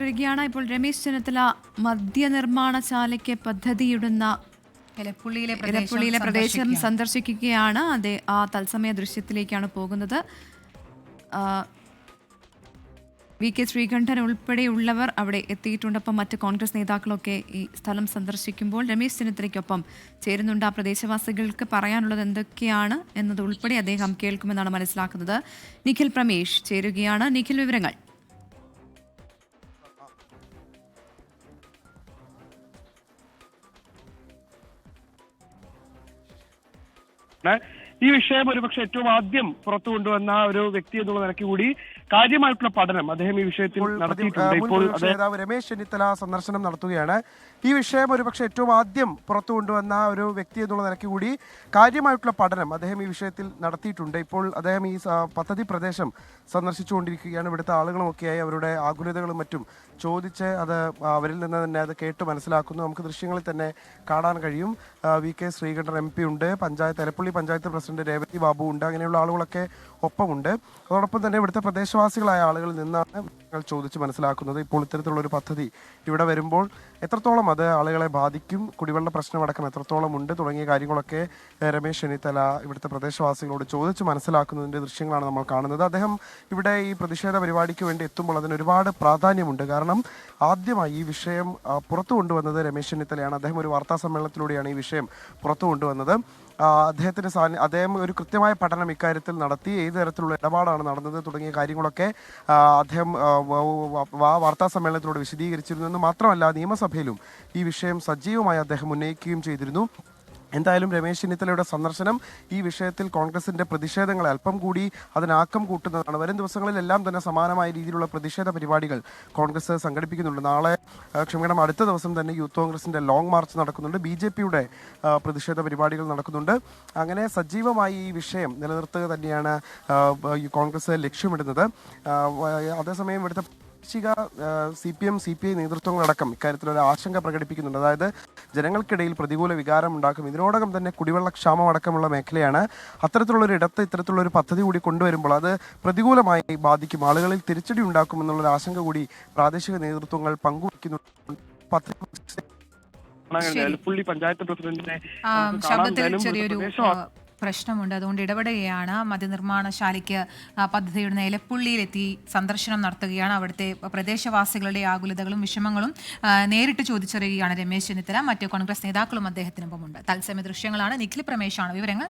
തുടരുകയാണ് ഇപ്പോൾ രമേശ് ചെന്നിത്തല മദ്യനിർമ്മാണശാലയ്ക്ക് പദ്ധതിയിടുന്ന ഇലപ്പുള്ളിയിലെ പ്രദേശം സന്ദർശിക്കുകയാണ്. അതെ ആ തത്സമയ ദൃശ്യത്തിലേക്കാണ് പോകുന്നത്. വി കെ ശ്രീകണ്ഠൻ ഉൾപ്പെടെയുള്ളവർ അവിടെ എത്തിയിട്ടുണ്ട്. അപ്പം മറ്റ് കോൺഗ്രസ് നേതാക്കളൊക്കെ ഈ സ്ഥലം സന്ദർശിക്കുമ്പോൾ രമേശ് ചെന്നിത്തലയ്ക്കൊപ്പം ചേരുന്നുണ്ട്. ആ പ്രദേശവാസികൾക്ക് പറയാനുള്ളത് എന്തൊക്കെയാണ് എന്നത് ഉൾപ്പെടെ അദ്ദേഹം കേൾക്കുമെന്നാണ് മനസ്സിലാക്കുന്നത്. നിഖിൽ പ്രമേഷ് ചേരുകയാണ്. നിഖിൽ വിവരങ്ങൾ. ഈ വിഷയം ഒരുപക്ഷെ ഏറ്റവും ആദ്യം പുറത്തു കൊണ്ടുവന്ന ഒരു വ്യക്തി എന്നുള്ള നിലയ്ക്ക് കൂടി കാര്യമായിട്ടുള്ള പഠനം അദ്ദേഹം ഈ വിഷയത്തിൽ നടത്തിയിട്ടുണ്ട്. ഇപ്പോൾ രമേശ് ചെന്നിത്തല സന്ദർശനം നടത്തുകയാണ്. ഈ വിഷയം ഒരുപക്ഷെ ഏറ്റവും ആദ്യം പുറത്തു കൊണ്ടുവന്ന ഒരു വ്യക്തി എന്നുള്ള നിലയ്ക്ക് കൂടി കാര്യമായിട്ടുള്ള പഠനം അദ്ദേഹം ഈ വിഷയത്തിൽ നടത്തിയിട്ടുണ്ട്. ഇപ്പോൾ അദ്ദേഹം ഈ പദ്ധതി പ്രദേശം സന്ദർശിച്ചുകൊണ്ടിരിക്കുകയാണ്. ഇവിടുത്തെ ആളുകളുമൊക്കെയായി അവരുടെ ആകുലതകളും മറ്റും ചോദിച്ച് അത് അവരിൽ നിന്ന് തന്നെ അത് കേട്ട് മനസ്സിലാക്കുന്നു. നമുക്ക് ദൃശ്യങ്ങളിൽ തന്നെ കാണാൻ കഴിയും. V K Sreekandan M P ഉണ്ട് പഞ്ചായത്ത് എലപ്പള്ളി പഞ്ചായത്ത് പ്രസിഡന്റ് രേവതി ബാബു ഉണ്ട് അങ്ങനെയുള്ള ആളുകളൊക്കെ ഒപ്പമുണ്ട്. അതോടൊപ്പം തന്നെ ഇവിടുത്തെ പ്രദേശവാസികളായ ആളുകളിൽ നിന്നാണ് ഞങ്ങൾ ചോദിച്ച് മനസ്സിലാക്കുന്നത്. ഇപ്പോൾ ഇത്തരത്തിലുള്ള ഒരു പദ്ധതി ഇവിടെ വരുമ്പോൾ എത്രത്തോളം അത് ആളുകളെ ബാധിക്കും? കുടിവെള്ള പ്രശ്നമടക്കം എത്രത്തോളം ഉണ്ട്? തുടങ്ങിയ കാര്യങ്ങളൊക്കെ രമേശ് ചെന്നിത്തല ഇവിടുത്തെ പ്രദേശവാസികളോട് ചോദിച്ച് മനസ്സിലാക്കുന്നതിന്റെ ദൃശ്യങ്ങളാണ് നമ്മൾ കാണുന്നത്. അദ്ദേഹം ഇവിടെ ഈ പ്രതിഷേധ പരിപാടിക്ക് വേണ്ടി എത്തുമ്പോൾ അതിന് ഒരുപാട് പ്രാധാന്യമുണ്ട്. കാരണം ആദ്യമായി ഈ വിഷയം പുറത്തു കൊണ്ടുവന്നത് രമേശ് ചെന്നിത്തലയാണ്. അദ്ദേഹം ഒരു വാർത്താ സമ്മേളനത്തിലൂടെയാണ് ഈ വിഷയം പുറത്തു കൊണ്ടുവന്നത്. ആ, അദ്ദേഹത്തിന്റെ സാന്നി- അദ്ദേഹം ഒരു കൃത്യമായ പഠനം ഇക്കാര്യത്തിൽ നടത്തി ഏത് തരത്തിലുള്ള ഇടപാടാണ് നടന്നത് തുടങ്ങിയ കാര്യങ്ങളൊക്കെ അദ്ദേഹം വാർത്താ സമ്മേളനത്തിലൂടെ വിശദീകരിച്ചിരുന്നു. എന്ന് മാത്രമല്ല നിയമസഭയിലും ഈ വിഷയം സജീവമായി അദ്ദേഹം ഉന്നയിക്കുകയും ചെയ്തിരുന്നു. എന്തായാലും രമേശ് ചെന്നിത്തലയുടെ സന്ദർശനം ഈ വിഷയത്തിൽ കോൺഗ്രസിന്റെ പ്രതിഷേധങ്ങളെ അല്പം കൂടി അതിനാക്കം കൂട്ടുന്നതാണ്. വരും ദിവസങ്ങളിലെല്ലാം തന്നെ സമാനമായ രീതിയിലുള്ള പ്രതിഷേധ പരിപാടികൾ കോൺഗ്രസ് സംഘടിപ്പിക്കുന്നുണ്ട്. നാളെ ക്ഷമിക്കണം അടുത്ത ദിവസം തന്നെ യൂത്ത് കോൺഗ്രസിന്റെ ലോങ് മാർച്ച് നടക്കുന്നുണ്ട്. ബി ജെ പിയുടെ പ്രതിഷേധ പരിപാടികൾ നടക്കുന്നുണ്ട്. അങ്ങനെ സജീവമായി ഈ വിഷയം നിലനിർത്തുക തന്നെയാണ് കോൺഗ്രസ് ലക്ഷ്യമിടുന്നത്. അതേസമയം ഇവിടുത്തെ പ്രാദേശിക C P M C P I നേതൃത്വങ്ങളടക്കം ഇക്കാര്യത്തിൽ ഒരു ആശങ്ക പ്രകടിപ്പിക്കുന്നുണ്ട്. അതായത് ജനങ്ങൾക്കിടയിൽ പ്രതികൂല വികാരം ഉണ്ടാക്കും ഇതിനോടകം തന്നെ കുടിവെള്ള ക്ഷാമം അടക്കമുള്ള മേഖലയാണ് അത്തരത്തിലുള്ളൊരു ഇടത്ത് ഇത്തരത്തിലുള്ളൊരു പദ്ധതി കൂടി കൊണ്ടുവരുമ്പോൾ അത് പ്രതികൂലമായി ബാധിക്കും. ആളുകളിൽ തിരിച്ചടി ഉണ്ടാക്കും എന്നുള്ള ആശങ്ക കൂടി പ്രാദേശിക നേതൃത്വങ്ങൾ പങ്കുവയ്ക്കുന്നുണ്ട്. പദ്ധതി പുള്ളി പഞ്ചായത്ത് പ്രസിഡന്റിനെ. ശബ്ദത്തിൽ ചെറിയൊരു പ്രശ്നമുണ്ട്. അതുകൊണ്ട് ഇടപെടുകയാണ്. മദ്യനിർമ്മാണശാലയ്ക്ക് പദ്ധതിയുടെ നിലപ്പുള്ളിയിലെത്തി സന്ദർശനം നടത്തുകയാണ്. അവിടുത്തെ പ്രദേശവാസികളുടെ ആകുലതകളും വിഷമങ്ങളും നേരിട്ട് ചോദിച്ചറിയുകയാണ് രമേശ് ചെന്നിത്തല. മറ്റ് കോൺഗ്രസ് നേതാക്കളും അദ്ദേഹത്തിനൊപ്പമുണ്ട്. തത്സമയ ദൃശ്യങ്ങളാണ്. നിഖിൽ പ്രമേശാണ് വിവരങ്ങൾ.